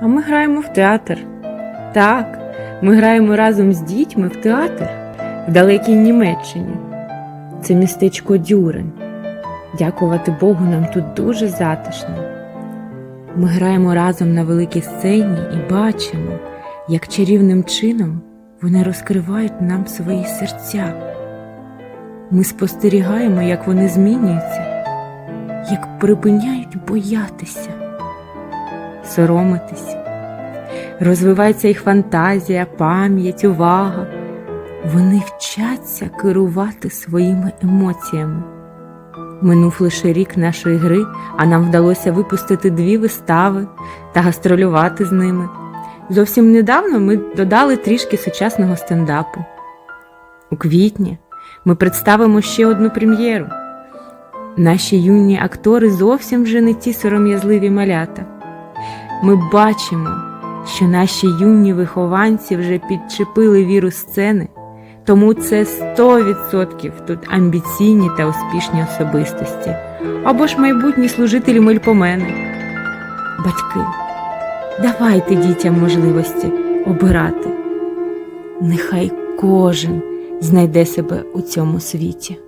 А ми граємо в театр. Так, ми граємо разом з дітьми в театр в далекій Німеччині. Це містечко Дюрен. Дякувати Богу, нам тут дуже затишно. Ми граємо разом на великій сцені і бачимо, як чарівним чином вони розкривають нам свої серця. Ми спостерігаємо, як вони змінюються, як припиняють боятися, соромитись. Розвивається їх фантазія, пам'ять, увага. Вони вчаться керувати своїми емоціями. Минув лише рік нашої гри, а нам вдалося випустити дві вистави та гастролювати з ними. Зовсім недавно ми додали трішки сучасного стендапу. У квітні ми представимо ще одну прем'єру. Наші юні актори зовсім вже не ті сором'язливі малята. Ми бачимо, що наші юні вихованці вже підчепили віру сцени, тому це 100% тут амбіційні та успішні особистості, або ж майбутні служителі мельпомени. Батьки, давайте дітям можливості обирати. Нехай кожен знайде себе у цьому світі.